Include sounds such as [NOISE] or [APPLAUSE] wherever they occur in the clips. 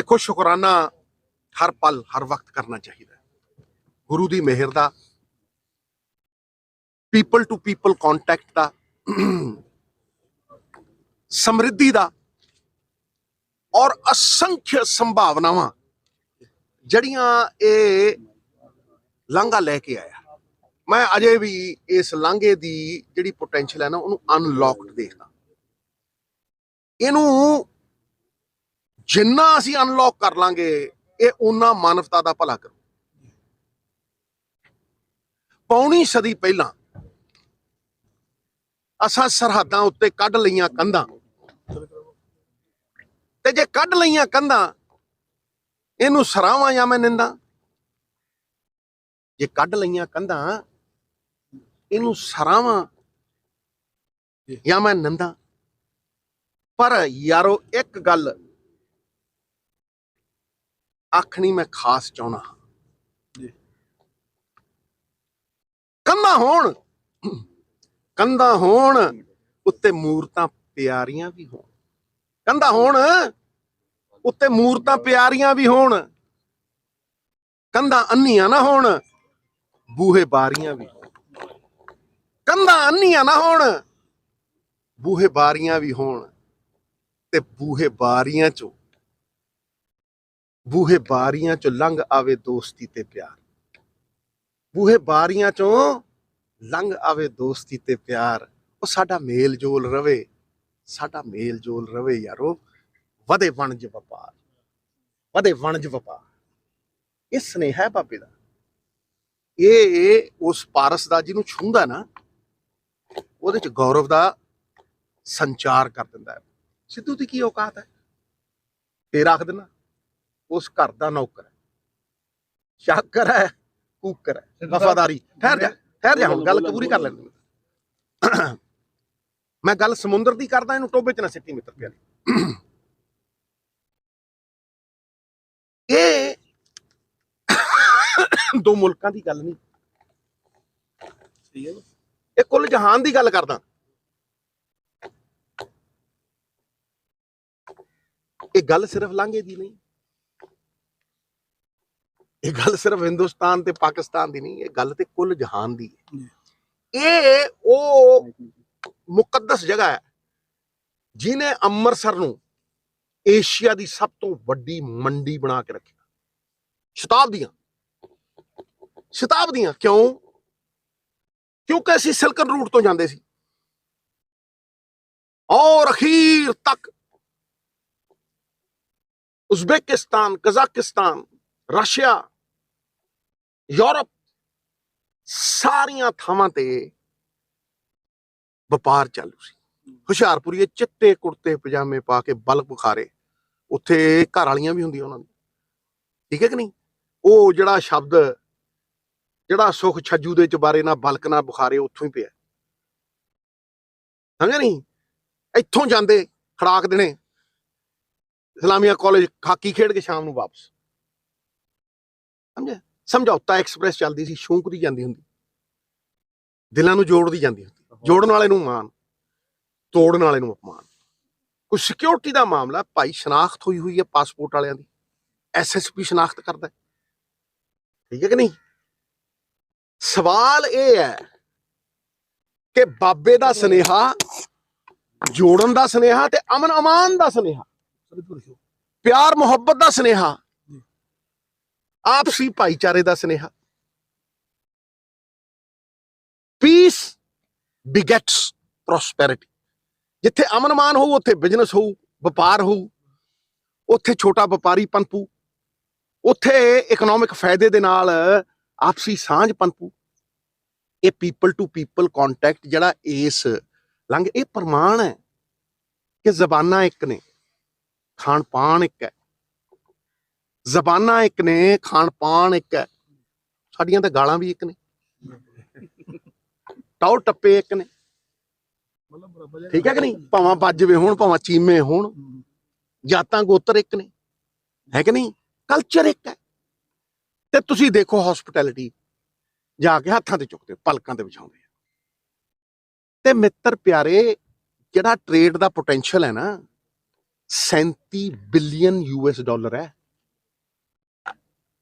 ਦੇਖੋ, ਸ਼ੁਕਰਾਨਾ ਹਰ ਪਲ, ਹਰ ਵਕਤ ਕਰਨਾ ਚਾਹੀਦਾ ਗੁਰੂ ਦੀ ਮਿਹਰ ਦਾ ਪੀਪਲ ਟੂ ਪੀਪਲ ਕੰਟੈਕਟ ਦਾ, ਸਮਰਿੱਧੀ ਦਾ ਔਰ ਅਸੰਖ ਸੰਭਾਵਨਾਵਾਂ ਜਿਹੜੀਆਂ ਇਹ ਲਾਂਘਾ ਲੈ ਕੇ ਆਇਆ। ਮੈਂ ਅਜੇ ਵੀ ਇਸ ਲਾਂਘੇ ਦੀ ਜਿਹੜੀ ਪੋਟੈਂਸ਼ੀਅਲ ਹੈ ਨਾ, ਉਹਨੂੰ ਅਨਲੌਕਡ ਦੇਖਦਾ। ਇਹਨੂੰ ਜਿੰਨਾ ਅਸੀਂ ਅਨਲੌਕ ਕਰ ਲਾਂਗੇ, ਇਹ ਉਹਨਾਂ ਮਾਨਵਤਾ ਦਾ ਭਲਾ ਕਰੂ। ਪੌਣੀ ਸਦੀ ਪਹਿਲਾਂ ਅਸਾਂ ਸਰਹੱਦਾਂ ਉੱਤੇ ਕੱਢ ਲਈਆਂ ਕੰਧਾਂ। ਤੇ ਜੇ ਕੱਢ ਲਈਆਂ ਕੰਧਾਂ, ਇਹਨੂੰ ਸਰਾਵਾਂ ਜਾਂ ਮੈਂ ਨਿੰਦਾ? ਜੇ ਕੱਢ ਲਈਆਂ ਕੰਧਾਂ, ਇਹਨੂੰ ਸਰਾਵਾਂ ਜਾਂ ਮੈਂ ਨਿੰਦਾ? ਪਰ ਯਾਰੋ, ਇੱਕ ਗੱਲ ਆਖਣੀ ਮੈਂ ਖਾਸ ਚਾਹਣਾ ਕੰਧਾਂ ਹੋਣ। ਕੰਧਾਂ ਹੋਣ ਉੱਤੇ ਮੂਰਤਾਂ ਪਿਆਰੀਆਂ ਵੀ ਹੋਣ। ਕੰਧਾਂ ਹੋਣ ਉੱਤੇ ਮੂਰਤਾਂ ਪਿਆਰੀਆਂ ਵੀ ਹੋਣ। ਕੰਧਾਂ ਅੰਨੀਆਂ ਨਾ ਹੋਣ ਬੂਹੇ ਬਾਰੀਆਂ ਵੀ। ਕੰਧਾਂ ਅੰਨੀਆਂ ਨਾ ਹੋਣ ਬੂਹੇ ਬਾਰੀਆਂ ਵੀ ਹੋਣ ਤੇ ਬੂਹੇ ਬਾਰੀਆਂ ਚੋਂ ਬੂਹੇ ਬਾਰੀਆਂ ਚੋਂ ਲੰਘ ਆਵੇ ਦੋਸਤੀ ਤੇ ਪਿਆਰ। ਬੂਹੇ ਬਾਰੀਆਂ ਚੋਂ ਲੰਘ ਆਵੇ ਦੋਸਤੀ ਤੇ ਪਿਆਰ। ਉਹ ਸਾਡਾ ਮੇਲ ਜੋਲ ਰਵੇ, ਸਾਡਾ ਮੇਲ ਜੋਲ ਰਵੇ ਯਾਰੋ। ਵਧੇ ਵਣਜ ਵਪਾਰ, ਵਧੇ ਵਣਜ ਵਪਾਰ। ਇਹ ਸਨੇਹਾ ਹੈ ਬਾਬੇ ਦਾ। ਇਹ ਉਸ ਪਾਰਸ ਦਾ ਜਿਹਨੂੰ ਛੂੰਦਾ ਨਾ, ਉਹਦੇ ਚ ਗੌਰਵ ਦਾ ਸੰਚਾਰ ਕਰ ਦਿੰਦਾ ਹੈ। ਸਿੱਧੂ ਦੀ ਕੀ ਔਕਾਤ ਹੈ? ਫੇਰ ਆਖ ਦੇਣਾ ਉਸ ਘਰ ਦਾ ਨੌਕਰ ਹੈ। ਸ਼ਾਕਰ ਹੈ ਕੂਕਰ ਹੈ ਵਫਾਦਾਰੀ। ਠਹਿਰ ਜਾ ਠਹਿਰ ਜਾ ਹੁਣ ਗੱਲ ਪੂਰੀ ਕਰ ਲੈਂਦੇ ਮੈਂ ਗੱਲ ਸਮੁੰਦਰ ਦੀ ਕਰਦਾ ਇਹਨੂੰ ਟੋਬੇ ਚ ਨਾ ਸਿੱਟੀ ਮਿੱਤਰ ਪਿਆਰੇ। ਇਹ ਦੋ ਮੁਲਕਾਂ ਦੀ ਗੱਲ ਨਹੀਂ। ਸਹੀ ਹੈ ਜੀ। ਇਹ ਕੁੱਲ ਜਹਾਨ ਦੀ ਗੱਲ ਕਰਦਾ। ਇਹ ਗੱਲ ਸਿਰਫ ਲਾਂਘੇ ਦੀ ਨਹੀਂ। ਇਹ ਗੱਲ ਸਿਰਫ ਹਿੰਦੁਸਤਾਨ ਤੇ ਪਾਕਿਸਤਾਨ ਦੀ ਨਹੀਂ ਇਹ ਗੱਲ ਤੇ ਕੁੱਲ ਜਹਾਨ ਦੀ ਹੈ। ਇਹ ਉਹ ਮੁਕੱਦਸ ਜਗ੍ਹਾ ਹੈ ਜਿਨੇ ਅੰਮ੍ਰਿਤਸਰ ਨੂੰ ਏਸ਼ੀਆ ਦੀ ਸਭ ਤੋਂ ਵੱਡੀ ਮੰਡੀ ਬਣਾ ਕੇ ਰੱਖਿਆ ਸ਼ਤਾਬਦੀਆਂ। ਸ਼ਤਾਬਦੀਆਂ ਕਿਉਂ? ਕਿਉਂਕਿ ਅਸੀਂ ਸਿਲਕਨ ਰੂਟ ਤੋਂ ਜਾਂਦੇ ਸੀ। ਔਰ ਅਖੀਰ ਤੱਕ ਉਜ਼ਬੇਕਿਸਤਾਨ ਕਜ਼ਾਕਿਸਤਾਨ ਰਸ਼ੀਆ ਯੂਰਪ ਸਾਰੀਆਂ ਥਾਵਾਂ ਤੇ ਵਪਾਰ ਚਾਲੂ ਸੀ। ਹੁਸ਼ਿਆਰਪੁਰੀਏ ਚਿੱਟੇ ਕੁੜਤੇ, ਪਜਾਮੇ ਪਾ ਕੇ ਬਲਕ ਬੁਖਾਰੇ। ਉੱਥੇ ਘਰ ਵਾਲੀਆਂ ਵੀ ਹੁੰਦੀਆਂ ਉਹਨਾਂ ਦੀ ਠੀਕ ਹੈ ਕਿ ਨਹੀਂ? ਉਹ ਜਿਹੜਾ ਸ਼ਬਦ, ਜਿਹੜਾ ਸੁਖ ਛੱਜੂ ਦੇ ਚਬਾਰੇ ਨਾਲ ਬਲਕ ਨਾਲ ਬੁਖਾਰੇ ਉੱਥੋਂ ਹੀ ਪਿਆ। ਸਮਝਿਆ ਨਹੀਂ? ਇੱਥੋਂ ਜਾਂਦੇ ਖੜਾਕ ਦੇਣੇ। ਇਸਲਾਮੀਆ ਕਾਲਜ ਹਾਕੀ ਖੇਡ ਕੇ ਸ਼ਾਮ ਨੂੰ ਵਾਪਸ। ਸਮਝਿਆ? ਸਮਝੌਤਾ ਐਕਸਪ੍ਰੈਸ ਚੱਲਦੀ ਸੀ ਸ਼ੌਂਕ ਦੀ ਜਾਂਦੀ ਹੁੰਦੀ। ਦਿਲਾਂ ਨੂੰ ਜੋੜਦੀ ਜਾਂਦੀ ਹੁੰਦੀ। ਜੋੜਨ ਵਾਲੇ ਨੂੰ ਮਾਨ ਤੋੜਨ ਵਾਲੇ ਨੂੰ ਅਪਮਾਨ। ਕੋਈ ਸਿਕਿਉਰਿਟੀ ਦਾ ਮਾਮਲਾ, ਭਾਈ ਸ਼ਨਾਖਤ ਹੋਈ ਹੋਈ ਹੈ ਪਾਸਪੋਰਟ ਵਾਲਿਆਂ ਦੀ। ਐਸਐਸਪੀ ਸ਼ਨਾਖਤ ਕਰਦਾ ਠੀਕ ਹੈ ਕਿ ਨਹੀਂ? ਸਵਾਲ ਇਹ ਹੈ ਕਿ ਬਾਬੇ ਦਾ ਸਨੇਹਾ, ਜੋੜਨ ਦਾ ਸਨੇਹਾ ਤੇ ਅਮਨ ਅਮਾਨ ਦਾ ਸਨੇਹਾ, ਪਿਆਰ ਮੁਹੱਬਤ ਦਾ ਸਨੇਹਾ ਆਪਸੀ ਭਾਈਚਾਰੇ ਦਾ ਸਨੇਹਾ। ਪੀਸ ਬਿਗੇਟਸ ਪ੍ਰੋਸਪੈਰਿਟੀ ਜਿੱਥੇ ਅਮਨ ਮਾਨ ਹੋਊ, ਉੱਥੇ ਬਿਜ਼ਨਸ ਹੋਊ, ਵਪਾਰ ਹੋਊ, ਉੱਥੇ ਛੋਟਾ ਵਪਾਰੀ ਪਨਪੂ ਉੱਥੇ ਇਕਨੋਮਿਕ ਫਾਇਦੇ ਦੇ ਨਾਲ ਆਪਸੀ ਸਾਂਝ ਪਨਪੂ ਇਹ ਪੀਪਲ ਟੂ ਪੀਪਲ ਕੰਟੈਕਟ ਜਿਹੜਾ ਇਸ ਲੰਘ, ਇਹ ਪ੍ਰਮਾਣ ਹੈ ਕਿ ਜ਼ਬਾਨਾਂ ਇੱਕ ਨੇ ਖਾਣ ਪਾਣ ਇੱਕ ਹੈ। ਜ਼ਬਾਨਾਂ ਇੱਕ ਨੇ, ਖਾਣ ਪਾਣ ਇੱਕ ਹੈ। ਸਾਡੀਆਂ ਤਾਂ ਗਾਲਾਂ ਵੀ ਇੱਕ ਨੇ। ਟੌ ਟੱਪੇ ਇੱਕ ਨੇ। ਠੀਕ ਹੈ ਕਿ ਨਹੀਂ? ਭਾਵਾਂ ਬਾਜਵੇ ਹੋਣ, ਭਾਵਾਂ ਚੀਮੇ ਹੋਣ। ਜਾਤਾਂ ਗੋਤਰ ਇੱਕ ਨੇ। ਹੈ ਕਿ ਨਹੀਂ? ਕਲਚਰ ਇੱਕ ਹੈ। ਤੇ ਤੁਸੀਂ ਦੇਖੋ ਹਸਪਿਟੈਲਿਟੀ ਜਾ ਕੇ ਹੱਥਾਂ ਤੇ ਚੁੱਕਦੇ ਪਲਕਾਂ ਤੇ ਵਿਛਾਉਂਦੇ ਤੇ ਮਿੱਤਰ ਪਿਆਰੇ, ਜਿਹੜਾ ਟ੍ਰੇਡ ਦਾ ਪੋਟੈਂਸ਼ੀਅਲ ਹੈ ਨਾ 37 ਬਿਲੀਅਨ ਯੂਐਸ ਡਾਲਰ ਹੈ।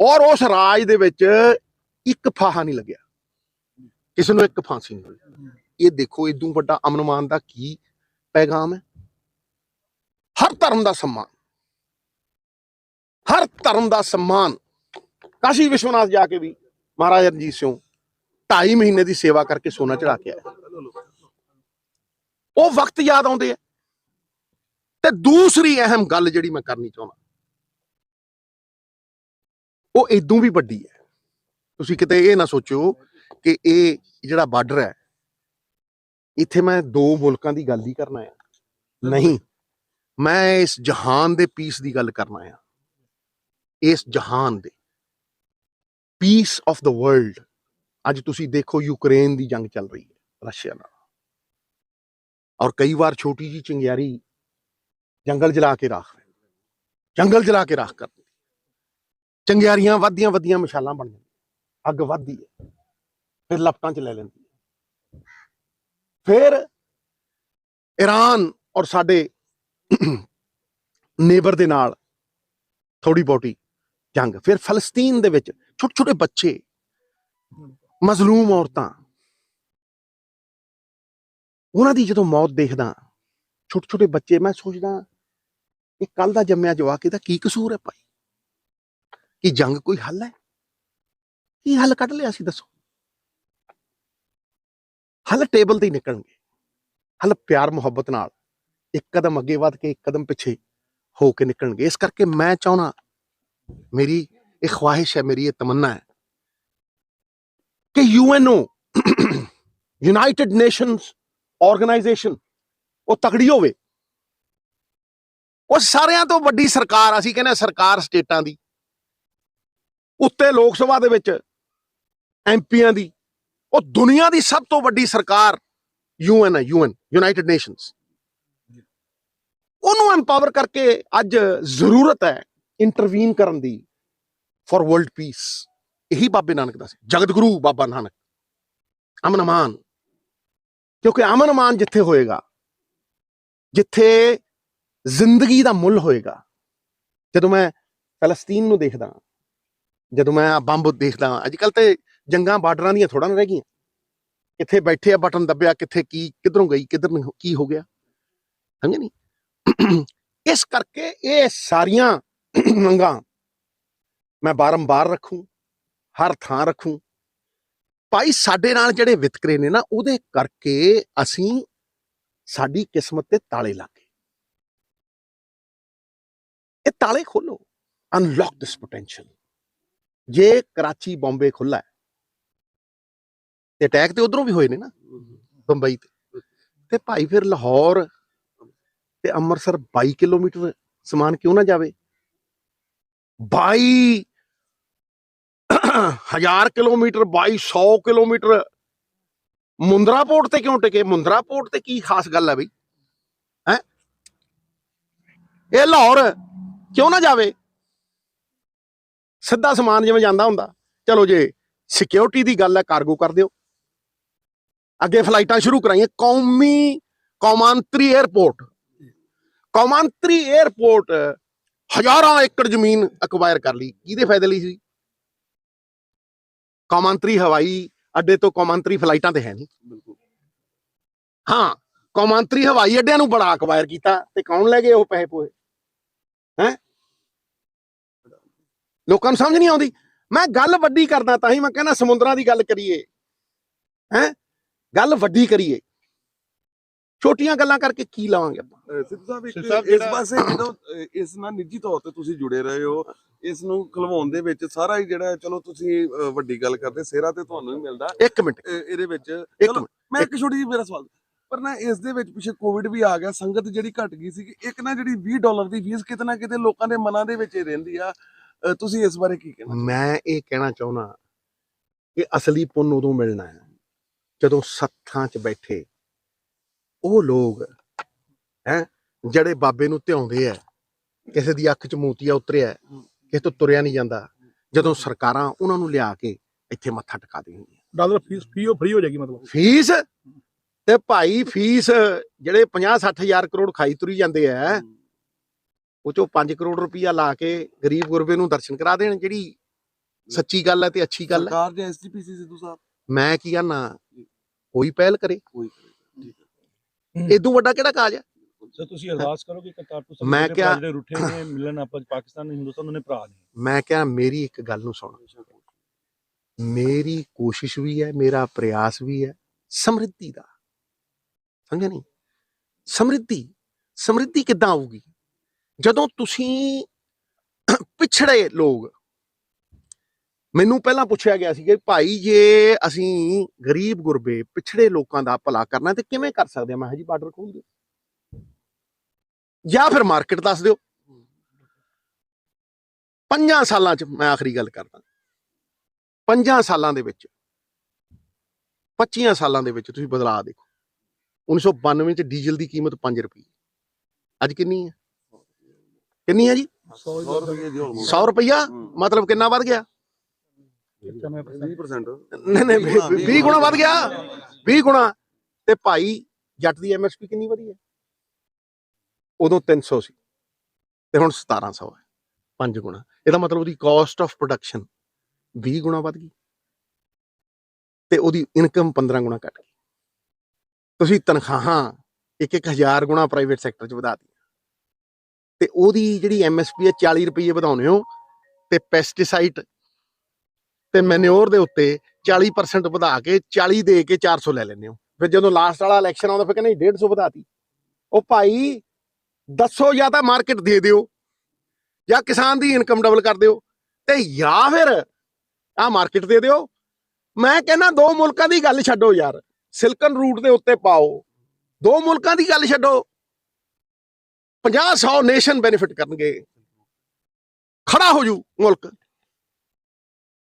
ਔਰ ਉਸ ਰਾਜ ਦੇ ਵਿੱਚ ਇੱਕ ਫਾਹਾ ਨਹੀਂ ਲੱਗਿਆ। ਕਿਸੇ ਨੂੰ ਇੱਕ ਫਾਂਸੀ ਨਹੀਂ ਹੋਈ। ਇਹ ਦੇਖੋ ਇਦੋਂ ਵੱਡਾ ਅਮਨਮਾਨ ਦਾ ਕੀ ਪੈਗਾਮ ਹੈ? ਹਰ ਧਰਮ ਦਾ ਸਨਮਾਨ। ਹਰ ਧਰਮ ਦਾ ਸਨਮਾਨ। ਕਾਸ਼ੀ ਵਿਸ਼ਵਨਾਥ ਜਾ ਕੇ ਵੀ ਮਹਾਰਾਜਾ ਰਣਜੀਤ ਸਿੰਘ 2.5 ਮਹੀਨੇ ਦੀ ਸੇਵਾ ਕਰਕੇ ਸੋਨਾ ਚੜਾ ਕੇ ਆਇਆ ਉਹ ਵਕਤ ਯਾਦ ਆਉਂਦੇ ਆ। ਤੇ ਦੂਸਰੀ ਅਹਿਮ ਗੱਲ ਜਿਹੜੀ ਮੈਂ ਕਰਨੀ ਚਾਹੁੰਦਾ ਉਹ ਇਦੋਂ ਵੀ ਵੱਡੀ ਹੈ ਤੁਸੀਂ ਕਿਤੇ ਇਹ ਨਾ ਸੋਚੋ ਕਿ ਇਹ ਜਿਹੜਾ ਬਾਰਡਰ ਹੈ ਇੱਥੇ ਮੈਂ ਦੋ ਮੁਲਕਾਂ ਦੀ ਗੱਲ ਹੀ ਕਰਨਾ ਹੈ ਨਹੀਂ ਮੈਂ ਇਸ ਜਹਾਨ ਦੇ ਪੀਸ ਦੀ ਗੱਲ ਕਰਨਾ ਹੈ ਇਸ ਜਹਾਨ ਦੇ ਪੀਸ ਆਫ ਦਾ ਵਰਲਡ ਅੱਜ ਤੁਸੀਂ ਦੇਖੋ ਯੂਕਰੇਨ ਦੀ ਜੰਗ ਚੱਲ ਰਹੀ ਹੈ ਰਸ਼ੀਆ ਨਾਲ ਔਰ ਕਈ ਵਾਰ ਛੋਟੀ ਜੀ ਚਿੰਗਿਆਰੀ ਜੰਗਲ ਜਲਾ ਕੇ ਰੱਖ ਜੰਗਲ ਜਲਾ ਕੇ ਰੱਖ ਕਰ ਦਿੰਦੀ। ਚੰਗਿਆਰੀਆਂ ਵੱਧਦੀਆਂ ਵੱਧਦੀਆਂ ਮਸ਼ਾਲਾਂ ਬਣ ਜਾਂਦੀਆਂ। ਅੱਗ ਵੱਧਦੀ ਹੈ, ਫਿਰ ਲਪਟਾਂ 'ਚ ਲੈ ਲੈਂਦੀ ਹੈ। ਫਿਰ ਈਰਾਨ ਔਰ ਸਾਡੇ ਨੇਬਰ ਦੇ ਨਾਲ ਥੋੜੀ ਬਹੁਤੀ ਜੰਗ, ਫਿਰ ਫਲਸਤੀਨ ਦੇ ਵਿੱਚ ਛੋਟੇ ਛੋਟੇ ਬੱਚੇ, ਮਜ਼ਲੂਮ ਔਰਤਾਂ, ਉਹਨਾਂ ਦੀ ਜਦੋਂ ਮੌਤ ਦੇਖਦਾ, ਛੋਟੇ ਛੋਟੇ ਬੱਚੇ, ਮੈਂ ਸੋਚਦਾ ਇਹ ਕੱਲ ਦਾ ਜੰਮਿਆ ਜਵਾਕ ਇਹਦਾ ਕੀ ਕਸੂਰ ਹੈ ਭਾਈ? ਕਿ ਜੰਗ ਕੋਈ ਹੱਲ ਹੈ? ਕੀ ਹੱਲ ਕੱਢ ਲਿਆ ਸੀ, ਦੱਸੋ? ਹੱਲ ਟੇਬਲ ਤੇ ਹੀ ਨਿਕਲਣਗੇ। ਹੱਲ ਪਿਆਰ, ਮੁਹੱਬਤ ਨਾਲ। ਇੱਕ ਕਦਮ ਅੱਗੇ ਵੱਧ ਕੇ, ਇੱਕ ਕਦਮ ਪਿੱਛੇ ਹੋ ਕੇ ਨਿਕਲਣਗੇ। ਇਸ ਕਰਕੇ ਮੈਂ ਚਾਹਣਾ ਮੇਰੀ ਇਹ ਖਵਾਹਿਸ਼ ਹੈ, ਮੇਰੀ ਇਹ ਤਮੰਨਾ ਹੈ ਕਿ ਯੂਐਨਓ ਯੂਨਾਈਟਿਡ ਨੇਸ਼ਨਸ ਆਰਗੇਨਾਈਜੇਸ਼ਨ, ਉਹ ਤਕੜੀ ਹੋਵੇ। ਉਹ ਸਾਰਿਆਂ ਤੋਂ ਵੱਡੀ ਸਰਕਾਰ, ਅਸੀਂ ਕਹਿੰਦੇ ਸਰਕਾਰ ਸਟੇਟਾਂ ਦੀ। ਉੱਤੇ ਲੋਕ ਸਭਾ ਦੇ ਵਿੱਚ ਐਮਪੀਆਂ ਦੀ, ਉਹ ਦੁਨੀਆ ਦੀ ਸਭ ਤੋਂ ਵੱਡੀ ਸਰਕਾਰ ਯੂਐਨ ਹੈ ਯੂਐਨ ਯੂਨਾਈਟਿਡ ਨੇਸ਼ਨਸ ਉਹਨੂੰ ਐਮਪਾਵਰ ਕਰਕੇ ਅੱਜ ਜ਼ਰੂਰਤ ਹੈ ਇੰਟਰਵੀਨ ਕਰਨ ਦੀ ਫॉर ਵਰਲਡ ਪੀਸ ਇਹੀ ਬਾਬੇ ਨਾਨਕ ਦਾ ਸੀ। ਜਗਤ ਗੁਰੂ ਬਾਬਾ ਨਾਨਕ। ਅਮਨ ਅਮਾਨ ਕਿਉਂਕਿ ਅਮਨ ਅਮਾਨ ਜਿੱਥੇ ਹੋਏਗਾ, ਜਿੱਥੇ ਜ਼ਿੰਦਗੀ ਦਾ ਮੁੱਲ ਹੋਏਗਾ, ਜਦੋਂ ਮੈਂ ਫਲਸਤੀਨ ਨੂੰ ਦੇਖਦਾ ਜਦੋਂ ਮੈਂ ਆਹ ਬੰਬ ਦੇਖਦਾ ਅੱਜ ਕੱਲ ਤੇ ਜੰਗਾਂ ਬਾਰਡਰਾਂ ਦੀਆਂ ਥੋੜਾ ਨਾ ਰਹਿ ਗਈਆਂ। ਕਿੱਥੇ ਬੈਠੇ ਆ, ਬਟਨ ਦੱਬਿਆ, ਕਿੱਥੇ ਕੀ, ਕਿੱਧਰੋਂ ਗਈ, ਕਿੱਧਰ ਨੂੰ ਕੀ ਹੋ ਗਿਆ? ਸਮਝੇ ਨਹੀਂ ਇਸ ਕਰਕੇ ਇਹ ਸਾਰੀਆਂ ਮੰਗਾਂ ਮੈਂ ਬਾਰੰਬਾਰ ਰੱਖੂੰ, ਹਰ ਥਾਂ ਰੱਖੂੰ। ਭਾਈ ਸਾਡੇ ਨਾਲ ਜਿਹੜੇ ਵਿਤਕਰੇ ਨੇ ਨਾ, ਉਹਦੇ ਕਰਕੇ ਅਸੀਂ ਸਾਡੀ ਕਿਸਮਤ ਤੇ ਤਾਲੇ ਲੱਗ। ਗਏ ਇਹ ਤਾਲੇ ਖੋਲੋ। ਅਨਲੌਕ ਦਿਸ ਪੋਟੈਂਸ਼ੀਅਲ ਜੇ ਕਰਾਚੀ, ਬੰਬੇ ਖੁੱਲਾ ਹੈ ਤੇ ਅਟੈਕ ਤੇ ਉਧਰੋਂ ਵੀ ਹੋਏ ਨੇ ਨਾ, ਬੰਬਈ ਤੇ। ਤੇ ਭਾਈ ਫਿਰ ਲਾਹੌਰ ਤੇ ਅੰਮ੍ਰਿਤਸਰ 22 ਕਿਲੋਮੀਟਰ ਸਮਾਨ ਕਿਉਂ ਨਾ ਜਾਵੇ? 22 ਹਜ਼ਾਰ ਕਿਲੋਮੀਟਰ 2200 ਕਿਲੋਮੀਟਰ। ਮੁੰਦਰਾ ਪੋਰਟ ਤੇ ਕਿਉਂ ਟਿਕੇ? ਮੁੰਦਰਾ ਪੋਰਟ ਤੇ ਕੀ ਖਾਸ ਗੱਲ ਹੈ ਬਈ? ਹੈ? ਇਹ ਲਾਹੌਰ ਕਿਉਂ ਨਾ ਜਾਵੇ? ਸਿੱਧਾ ਸਮਾਨ ਜਿਵੇਂ ਜਾਂਦਾ ਹੁੰਦਾ। ਚਲੋ ਜੇ ਸਿਕਿਉਰਿਟੀ ਦੀ ਗੱਲ ਹੈ ਕਾਰਗੋ ਕਰ ਦਿਓ। ਅੱਗੇ ਫਲਾਈਟਾਂ ਸ਼ੁਰੂ ਕਰਾਈਆਂ ਕੌਮੀ ਕੌਮਾਂਤਰੀ 에ਅਰਪੋਰਟ ਕੌਮਾਂਤਰੀ 에ਅਰਪੋਰਟ ਹਜ਼ਾਰਾਂ ਏਕੜ ਜ਼ਮੀਨ ਅਕਵਾਇਰ ਕਰ ਲਈ। ਕਿਹਦੇ ਫਾਇਦੇ ਲਈ ਸੀ? ਕੌਮਾਂਤਰੀ ਹਵਾਈ ਅੱਡੇ ਤੋਂ ਕੌਮਾਂਤਰੀ ਫਲਾਈਟਾਂ ਤੇ ਹੈ ਨਹੀਂ। ਬਿਲਕੁਲ। ਹਾਂ ਕੌਮਾਂਤਰੀ ਹਵਾਈ ਅੱਡਿਆਂ ਨੂੰ ਬੜਾ ਅਕਵਾਇਰ ਕੀਤਾ ਤੇ ਕੌਣ ਲੈ ਗਏ ਉਹ ਪੈਸੇ ਪੋਏ ਹੈ ਲੋਕਾਂ ਨੂੰ ਸਮਝ ਨਹੀਂ ਆਉਂਦੀ। ਮੈਂ ਗੱਲ ਵੱਡੀ ਕਰਦਾ ਤਾਂ ਹੀ ਮੈਂ ਕਹਿੰਦਾ ਸਮੁੰਦਰਾਂ ਦੀ ਗੱਲ ਕਰੀਏ। ਹੈ? ਗੱਲ ਵੱਡੀ ਕਰੀਏ। ਛੋਟੀਆਂ ਗੱਲਾਂ ਕਰਕੇ ਕੀ ਲਾਵਾਂਗੇ ਆਪਾਂ? ਸਿੱਧੂ ਸਾਹਿਬ ਇਸ ਪਾਸੇ ਜਦੋਂ ਇਸ ਨਾਲ ਨਿੱਜੀ ਤੌਰ ਤੇ ਤੁਸੀਂ ਜੁੜੇ ਰਹੇ ਹੋ ਇਸ ਨੂੰ ਖਲਵਾਉਣ ਦੇ ਵਿੱਚ ਸਾਰਾ ਹੀ ਜਿਹੜਾ ਚਲੋ ਤੁਸੀਂ ਵੱਡੀ ਗੱਲ ਕਰਦੇ ਸਿਹਰਾ ਤੇ ਤੁਹਾਨੂੰ ਹੀ ਮਿਲਦਾ। ਇੱਕ ਮਿੰਟ। ਇਹਦੇ ਵਿੱਚ ਚਲੋ, ਮੈਂ ਇੱਕ ਛੋਟੀ ਜਿਹੀ ਮੇਰਾ ਸਵਾਲ ਪਰ ਨਾ ਇਸ ਦੇ ਵਿੱਚ ਪਿੱਛੇ ਕੋਵਿਡ ਵੀ ਆ ਗਿਆ ਸੰਗਤ ਜਿਹੜੀ ਘਟ ਗਈ ਸੀ ਇੱਕ ਨਾ ਜਿਹੜੀ 20 ਡਾਲਰ ਦੀ ਫੀਸ ਕਿਤੇ ਨਾ ਕਿਤੇ ਲੋਕਾਂ ਦੇ ਮਨਾਂ ਦੇ ਵਿੱਚ ਹੀ ਰਹਿੰਦੀ ਆ। ਤੁਸੀਂ ਇਸ ਬਾਰੇ ਕੀ ਕਹਿਣਾ ਮੈਂ ਇਹ ਕਹਿਣਾ ਚਾਹੁੰਦਾ ਕਿ ਅਸਲੀ ਪੁੰਨ ਉਦੋਂ ਮਿਲਣਾ ਹੈ ਜਦੋਂ ਸੱਥਾਂ 'ਚ ਬੈਠੇ ਉਹ ਲੋਕ ਹੈ ਜਿਹੜੇ ਬਾਬੇ ਨੂੰ ਧਿਆਉਂਦੇ ਆ ਕਿਸੇ ਦੀ ਅੱਖ 'ਚ ਮੋਤੀਆ ਉਤਰਿਆ ਕਿਸੇ ਤੋਂ ਤੁਰਿਆ ਨਹੀਂ ਜਾਂਦਾ ਜਦੋਂ ਸਰਕਾਰਾਂ ਉਹਨਾਂ ਨੂੰ ਲਿਆ ਕੇ ਇੱਥੇ ਮੱਥਾ ਟਿਕਾ ਦੇਣਗੀਆਂ ਡਾਲਰ ਫੀਸ ਫੀ ਉਹ ਫ੍ਰੀ ਹੋ ਜਾਏਗੀ ਮਤਲਬ। ਫੀਸ? ਤੇ ਭਾਈ ਫੀਸ ਜਿਹੜੇ 50 60 ਹਜ਼ਾਰ ਕਰੋੜ ਖਾਈ ਤੁਰੀ ਜਾਂਦੇ ਆ ਉਹ ਚੋਂ 5 ਕਰੋੜ ਰੁਪਈਆ ਲਾ ਕੇ ਗਰੀਬ ਗੁਰਬੇ ਨੂੰ ਦਰਸ਼ਨ ਕਰਾ ਦੇਣ ਜਿਹੜੀ ਸੱਚੀ ਗੱਲ ਹੈ ਤੇ ਅੱਛੀ ਗੱਲ ਹੈ। ਸਰਕਾਰ ਜਾਂ ਐਸਜੀਪੀਸੀ ਸਿੱਧੂ ਸਾਹਿਬ। ਮੈਂ ਕੀ ਕਹਿਣਾ ਕੋਈ ਪਹਿਲ ਕਰੇ। ਕੋਈ ਇਦੋਂ ਵੱਡਾ ਕਿਹੜਾ ਕਾਜ ਹੈ? ਸਰ ਤੁਸੀਂ ਅਰਦਾਸ ਕਰੋ ਕਿ ਕਰਤਾਰਪੁਰ ਸਾਹਿਬ ਮੈਂ ਦੇ ਕਿਹਾ- ਜਿਹੜੇ ਰੁੱਠੇ ਨੇ ਮਿਲਣ ਆਪਾਂ ਪਾਕਿਸਤਾਨ ਹਿੰਦੁਸਤਾਨ ਨੇ ਭਰਾ ਨੇ। ਮੈਂ ਕਿਹਾ ਮੇਰੀ ਇੱਕ ਗੱਲ ਨੂੰ ਸੁਣ। ਮੇਰੀ ਕੋਸ਼ਿਸ਼ ਵੀ ਹੈ ਮੇਰਾ ਪ੍ਰਯਾਸ ਵੀ ਹੈ ਸਮਰਿੱਧੀ ਦਾ। ਸਮਝਿਆ ਨਹੀਂ? ਸਮਰਿੱਧੀ ਸਮਰਿੱਧੀ ਕਿੱਦਾਂ ਆਊਗੀ? ਜਦੋਂ ਤੁਸੀਂ ਪਿਛੜੇ ਲੋਕ, ਮੈਨੂੰ ਪਹਿਲਾਂ ਪੁੱਛਿਆ ਗਿਆ ਸੀ ਕਿ ਭਾਈ ਜੇ ਅਸੀਂ ਗਰੀਬ ਗੁਰਬੇ ਪਿਛੜੇ ਲੋਕਾਂ ਦਾ ਭਲਾ ਕਰਨਾ ਤੇ ਕਿਵੇਂ ਕਰ ਸਕਦੇ ਹਾਂ? ਮੈਂ ਕਿਹਾ ਜੀ ਬਾਰਡਰ ਖੋਲ ਦਿਓ। ਜਾਂ ਫਿਰ ਮਾਰਕੀਟ ਦੱਸ ਦਿਓ। ਪੰਜਾਂ ਸਾਲਾਂ ਚ ਮੈਂ ਆਖਰੀ ਗੱਲ ਕਰਦਾ। ਪੰਜਾਂ ਸਾਲਾਂ ਦੇ ਵਿੱਚ 25 ਸਾਲਾਂ ਦੇ ਵਿੱਚ ਤੁਸੀਂ ਬਦਲਾਅ ਦੇਖੋ। 1992 ਚ ਡੀਜ਼ਲ ਦੀ ਕੀਮਤ 5 ਰੁਪਏ ਅੱਜ ਕਿੰਨੀ ਹੈ? ਕਿੰਨੀ ਹੈ ਜੀ? 100 ਰੁਪਏ ਦੀ almost। 100 ਰੁਪਇਆ ਹੂੰ। ਮਤਲਬ ਕਿੰਨਾ ਵੱਧ ਗਿਆ? 20% ਨਹੀਂ ਨਹੀਂ 20 ਗੁਣਾ ਵੱਧ ਗਿਆ। 20 ਗੁਣਾ। ਤੇ ਭਾਈ ਜੱਟ ਦੀ ਐਮਐਸਪੀ ਕਿੰਨੀ ਵਧੀ ਹੈ? ਉਦੋਂ 300 ਸੀ ਤੇ ਹੁਣ 1700 ਹੈ। 5 ਗੁਣਾ। ਇਹਦਾ ਮਤਲਬ ਉਹਦੀ ਕਾਸਟ ਆਫ ਪ੍ਰੋਡਕਸ਼ਨ 20 ਗੁਣਾ ਵੱਧ ਗਈ। ਤੇ ਉਹਦੀ ਇਨਕਮ 15 ਗੁਣਾ ਘਟ ਗਈ। ਤੁਸੀਂ ਤਨਖਾਹਾਂ ਇੱਕ ਇੱਕ ਹਜ਼ਾਰ ਗੁਣਾ ਪ੍ਰਾਈਵੇਟ ਸੈਕਟਰ 'ਚ ਵਧਾ ਤੇ ਉਹਦੀ ਜਿਹੜੀ ਐਮਐਸਪੀ ਹੈ 40 ਰੁਪਏ ਵਧਾਉਣੇ ਹੋ ਤੇ ਪੈਸਟੀਸਾਈਡ ਤੇ ਮੈਨਿਓਰ ਦੇ ਉੱਤੇ 40% ਵਧਾ ਕੇ 40 ਦੇ ਕੇ 400 ਲੈ ਲੈਂਦੇ ਹੋ। ਫਿਰ ਜਦੋਂ ਲਾਸਟ ਵਾਲਾ ਇਲੈਕਸ਼ਨ ਆਉਂਦਾ ਫਿਰ ਕਹਿੰਦੇ 150 ਵਧਾਤੀ। ਉਹ ਭਾਈ ਦੱਸੋ ਜਾਂ ਤਾਂ ਮਾਰਕੀਟ ਦੇ ਦਿਓ ਜਾਂ ਕਿਸਾਨ ਦੀ ਇਨਕਮ ਡਬਲ ਕਰ ਦਿਓ ਤੇ ਜਾਂ ਫਿਰ ਆ ਮਾਰਕੀਟ ਦੇ ਦਿਓ। ਮੈਂ ਕਹਿੰਦਾ ਦੋ ਮੁਲਕਾਂ ਦੀ ਗੱਲ ਛੱਡੋ ਯਾਰ। ਸਿਲਕਨ ਰੂਟ ਦੇ ਉੱਤੇ ਪਾਓ। ਦੋ ਮੁਲਕਾਂ ਦੀ ਗੱਲ ਛੱਡੋ। 50 100 ਨੇਸ਼ਨ ਬੈਨੀਫਿਟ ਕਰਨਗੇ। ਖੜਾ ਹੋ ਜੂ ਮੁਲਕ।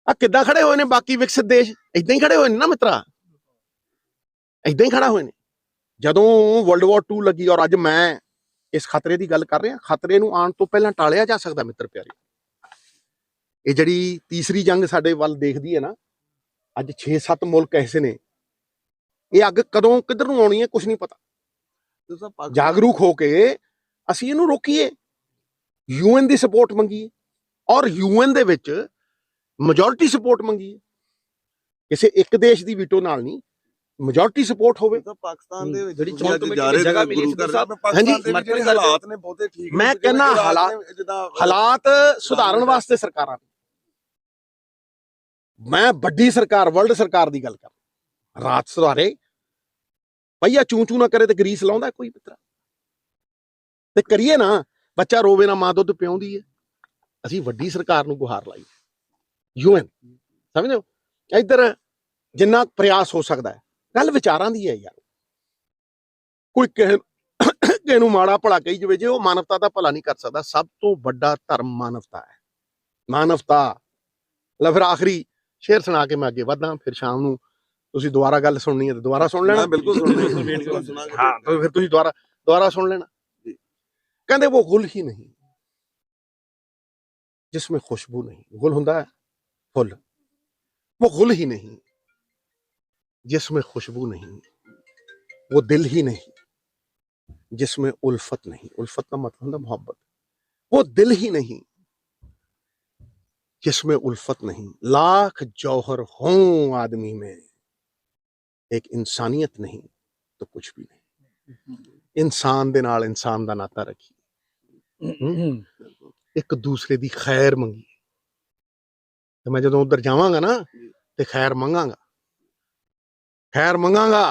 ਆ ਕਿੱਦਾਂ ਖੜੇ ਹੋਏ ਨੇ ਬਾਕੀ ਵਿਕਸਿਤ ਦੇਸ਼? ਇਦਾਂ ਹੀ ਖੜੇ ਹੋਏ ਨੇ ਨਾ ਮਿੱਤਰਾ। ਇਦਾਂ ਹੀ ਖੜਾ ਹੋਏ ਨੇ। ਜਦੋਂ ਵਰਲਡ ਵਾਰ 2 ਲੱਗੀ ਔਰ ਅੱਜ ਮੈਂ ਇਸ ਖਤਰੇ ਦੀ ਗੱਲ ਕਰ ਰਿਹਾ ਖਤਰੇ ਨੂੰ ਆਉਣ ਤੋਂ ਪਹਿਲਾਂ ਟਾਲਿਆ ਜਾ ਸਕਦਾ ਮਿੱਤਰ ਪਿਆਰੇ। ਇਹ ਜਿਹੜੀ ਤੀਸਰੀ ਜੰਗ ਸਾਡੇ ਵੱਲ ਦੇਖਦੀ ਹੈ ਨਾ ਅੱਜ 6-7 ਮੁਲਕ ਐਸੇ ਨੇ। ਇਹ ਅੱਗ ਕਦੋਂ ਕਿੱਧਰ ਨੂੰ ਆਉਣੀ ਹੈ ਕੁਝ ਨਹੀਂ ਪਤਾ। ਜਾਗਰੂਕ ਹੋ ਕੇ ਅਸੀਂ ਇਹਨੂੰ ਰੋਕੀਏ। ਯੂਐਨ ਦੀ ਸਪੋਰਟ ਮੰਗੀਏ। ਔਰ ਯੂਐਨ ਦੇ ਵਿੱਚ ਮੈਜੋਰਿਟੀ ਸਪੋਰਟ ਮੰਗੀਏ। ਕਿਸੇ ਇੱਕ ਦੇਸ਼ ਦੀ ਵੀਟੋ ਨਾਲ ਨਹੀਂ ਮੈਜੋਰਿਟੀ ਸਪੋਰਟ ਹੋਵੇ। ਤਾਂ ਪਾਕਿਸਤਾਨ ਦੇ ਵਿੱਚ ਜਿਹੜੀ ਚੋਣ ਕਮੇਟੀ ਜਾ ਦੀ ਰਹੇ ਜਗ੍ਹਾ ਮਿਲੀ ਘਰ ਸਾਹਿਬ, ਪਾਕਿਸਤਾਨ ਦੇ ਹਾਂਜੀ, ਵਿੱਚ ਹਾਲਾਤ ਨੇ ਬਹੁਤੇ ਠੀਕ ਮੈਂ ਕਹਿੰਦਾ ਹਾਲਾਤ- ਸੁਧਾਰਨ ਵਾਸਤੇ ਸਰਕਾਰਾਂ ਮੈਂ ਵੱਡੀ ਸਰਕਾਰ ਵਰਲਡ ਸਰਕਾਰ ਦੀ ਗੱਲ ਕਰ ਰਾਤ ਸੁਧਾਰੇ। ਭਈਆ ਚੂੰ ਚੂੰ ਨਾ ਕਰੇ ਤੇ ਗਰੀਸ ਲਾਉਂਦਾ ਕੋਈ ਮਿੱਤਰਾ। ਤੇ ਕਰੀਏ ਨਾ ਬੱਚਾ ਰੋਵੇ ਨਾ ਮਾਂ ਦੁੱਧ ਪਿਆਉਂਦੀ ਹੈ ਅਸੀਂ ਵੱਡੀ ਸਰਕਾਰ ਨੂੰ ਗੁਹਾਰ ਲਾਈ। ਯੂਐਨ ਸਮਝਦੇ ਹੋ? ਇੱਧਰ ਜਿੰਨਾ ਪ੍ਰਯਾਸ ਹੋ ਸਕਦਾ ਹੈ ਗੱਲ ਵਿਚਾਰਾਂ ਦੀ ਹੈ ਯਾਰ। ਕੋਈ ਕਿਸੇ [COUGHS] ਕਿਸੇ ਨੂੰ ਮਾੜਾ ਭਲਾ ਕਹੀ ਜਾਵੇ ਜੇ ਉਹ ਮਾਨਵਤਾ ਦਾ ਭਲਾ ਨਹੀਂ ਕਰ ਸਕਦਾ ਸਭ ਤੋਂ ਵੱਡਾ ਧਰਮ ਮਾਨਵਤਾ ਹੈ। ਮਾਨਵਤਾ। ਲੈ ਫਿਰ ਆਖਰੀ ਸ਼ੇਰ ਸੁਣਾ ਕੇ ਮੈਂ ਅੱਗੇ ਵਧਾਂ ਫਿਰ ਸ਼ਾਮ ਨੂੰ ਤੁਸੀਂ ਦੁਬਾਰਾ ਗੱਲ ਸੁਣਨੀ ਹੈ ਤੇ ਦੁਬਾਰਾ ਸੁਣ ਲੈਣਾ। ਬਿਲਕੁਲ ਸੁਣ ਬਿਲਕੁਲ ਰਿਹਾ wait ਕਰੋ। ਸੁਣਾਂਗੇ हाँ तो फिर तुझे दोबारा दोबारा सुन लेना जी। कहते वो गुल ही नहीं जिसमें खुशबू नहीं गुल हुंदा है फुल वो गुल ही नहीं जिसमें खुशबू नहीं वो दिल ही नहीं जिसमें उल्फत नहीं उल्फत का मतलब होता मोहब्बत वो दिल ही नहीं जिसमें उल्फत नहीं लाख जौहर हों आदमी में एक इंसानियत नहीं तो कुछ भी नहीं ਇਨਸਾਨ ਦੇ ਨਾਲ ਇਨਸਾਨ ਦਾ ਨਾਤਾ ਰੱਖੀ ਇੱਕ ਦੂਸਰੇ ਦੀ ਖੈਰ ਮੰਗੀ। ਤੇ ਮੈਂ ਜਦੋਂ ਉਧਰ ਜਾਵਾਂਗਾ ਨਾ ਤੇ ਖੈਰ ਮੰਗਾਂਗਾ। ਖੈਰ ਮੰਗਾਂਗਾ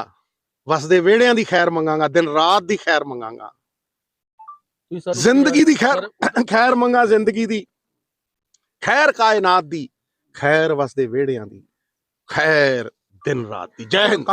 ਵਸਦੇ ਵਿਹੜਿਆਂ ਦੀ ਖੈਰ ਮੰਗਾਂਗਾ ਦਿਨ ਰਾਤ ਦੀ ਖੈਰ ਮੰਗਾਂਗਾ। ਜ਼ਿੰਦਗੀ ਦੀ ਖੈਰ ਖੈਰ [COUGHS] ਮੰਗਾ ਜ਼ਿੰਦਗੀ ਦੀ। ਖੈਰ ਕਾਇਨਾਤ ਦੀ ਖੈਰ ਵਸਦੇ ਵਿਹੜਿਆਂ ਦੀ ਖੈਰ ਦਿਨ ਰਾਤ ਦੀ। ਜੈ ਹਿੰਦ।